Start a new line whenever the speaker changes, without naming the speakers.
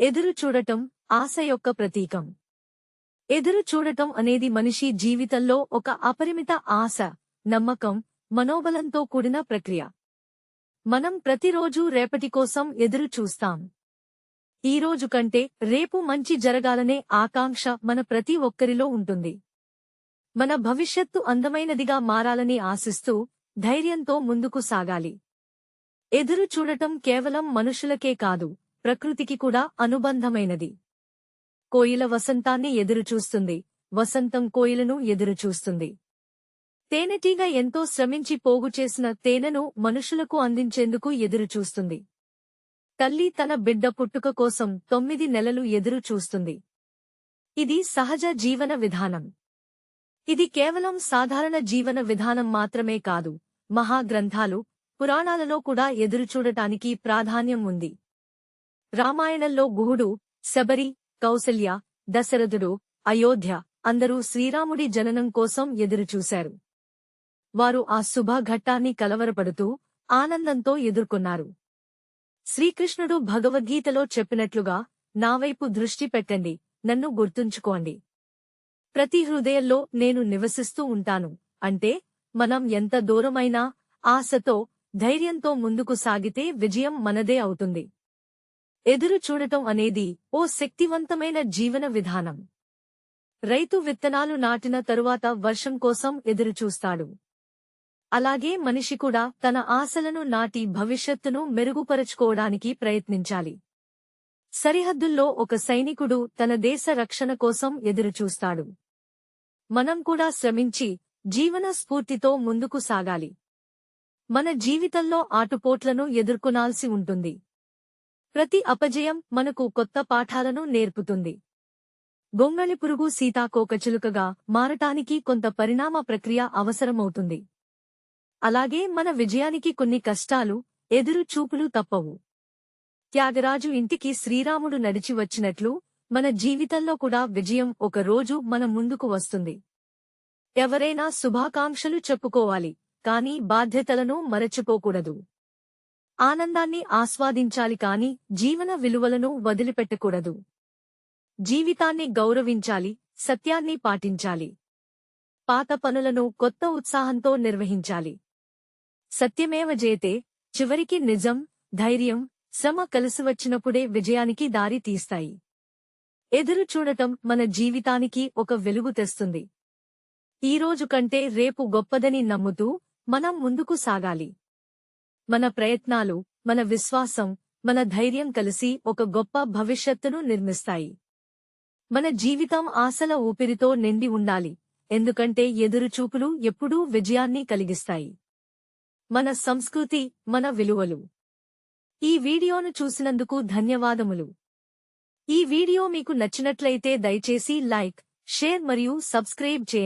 ఎదురు చూడటం ఆశ యొక్క ప్రతీకం. ఎదురు చూడటం అనేది మనిషి జీవితంలో ఒక అపరిమిత ఆశ నమ్మకం మనోబలంతో కూడిన ప్రక్రియ. మనం ప్రతిరోజూ రేపటి కోసం ఎదురు చూస్తాం. ఈ రోజు కంటే రేపు మంచి జరగాలనే ఆకాంక్ష మన ప్రతి ఒక్కరిలో ఉంటుంది. మన భవిష్యత్తు అందమైనదిగా మారాలని ఆశిస్తూ ధైర్యంతో ముందుకు సాగాలి. ఎదురు చూడటం కేవలం మనుషులకే కాదు ప్రకృతికి కూడా అనుబంధమైనది. కోయిల వసంతాన్ని ఎదురుచూస్తుంది. వసంతం కోయిలను ఎదురుచూస్తుంది. తేనెటీగ ఎంతో శ్రమించి పోగుచేసిన తేనెను మనుషులకు అందించేందుకు ఎదురుచూస్తుంది. తల్లి తన బిడ్డ పుట్టుక కోసం తొమ్మిది నెలలు ఎదురుచూస్తుంది. ఇది సహజ జీవన విధానం. ఇది కేవలం సాధారణ జీవన విధానం మాత్రమే కాదు. మహాగ్రంథాలు పురాణాలలో కూడా ఎదురుచూడటానికి ప్రాధాన్యం ఉంది. రామాయణంలో గుహుడు శబరి కౌసల్య దశరథుడు అయోధ్య అందరూ శ్రీరాముడి జననం కోసం ఎదురుచూశారు. వారు ఆ శుభ ఘట్టాన్ని కలవరపడుతూ ఆనందంతో ఎదుర్కొన్నారు. శ్రీకృష్ణుడు భగవద్గీతలో చెప్పినట్లుగా నావైపు దృష్టి పెట్టండి నన్ను గుర్తుంచుకోండి. ప్రతి హృదయంలో నేను నివసిస్తూ ఉంటాను అంటే మనం ఎంత దూరమైనా ఆశతో ధైర్యంతో ముందుకు సాగితే విజయం మనదే అవుతుంది. ఎదురు చూడటం అనేది ఓ శక్తివంతమైన జీవన విధానం. రైతు విత్తనాలు నాటిన తరువాత వర్షం కోసం ఎదురుచూస్తాడు అలాగే మనిషి కూడా తన ఆశలను నాటి భవిష్యత్తును మెరుగుపరుచుకోవడానికి ప్రయత్నించాలి. సరిహద్దుల్లో ఒక సైనికుడు తన దేశ రక్షణ కోసం ఎదురుచూస్తాడు మనం కూడా శ్రమించి జీవన స్ఫూర్తితో ముందుకు సాగాలి. మన జీవితంలో ఆటుపోట్లను ఎదుర్కొనాల్సి ఉంటుంది. ప్రతి అపజయం మనకు కొత్త పాఠాలను నేర్పుతుంది. గొంగళి పురుగు సీతాకోకచిలుకగా మారటానికి కొంత పరిణామ ప్రక్రియ అవసరమవుతుంది. అలాగే మన విజయానికి కొన్ని కష్టాలు ఎదురు చూపులు తప్పవు. త్యాగరాజు ఇంటికి శ్రీరాముడు నడిచి వచ్చినట్లు మన జీవితంలో కూడా విజయం ఒక రోజు మన ముందుకు వస్తుంది. ఎవరైనా శుభాకాంక్షలు చెప్పుకోవాలి కాని బాధ్యతలను మరచిపోకూడదు. ఆనందాన్ని ఆస్వాదించాలి కాని జీవన విలువలను వదిలిపెట్టకూడదు. జీవితాన్ని గౌరవించాలి సత్యాన్ని పాటించాలి. పాత పనులను కొత్త ఉత్సాహంతో నిర్వహించాలి. సత్యమేవ జేతే చివరికి నిజం ధైర్యం శ్రమ కలిసివచ్చినప్పుడే విజయానికి దారి తీస్తాయి. ఎదురు చూడటం మన జీవితానికి ఒక వెలుగు తెస్తుంది. ఈ కంటే రేపు గొప్పదని నమ్ముతూ మనం ముందుకు సాగాలి. మన ప్రయత్నాలు మన విశ్వాసం మన ధైర్యం కలిసి ఒక గొప్ప భవిష్యత్తును నిర్మిస్తాయి. మన జీవితం ఆశల ఊపిరితో నిండి ఉండాలి ఎందుకంటే ఎదురుచూపులు ఎప్పుడూ విజయాన్ని కలిగిస్తాయి. మన సంస్కృతి మన విలువలు. ఈ వీడియోను చూసినందుకు ధన్యవాదములు. ఈ వీడియో మీకు నచ్చినట్లయితే దయచేసి లైక్ షేర్ మరియు సబ్స్క్రైబ్ చేయండి.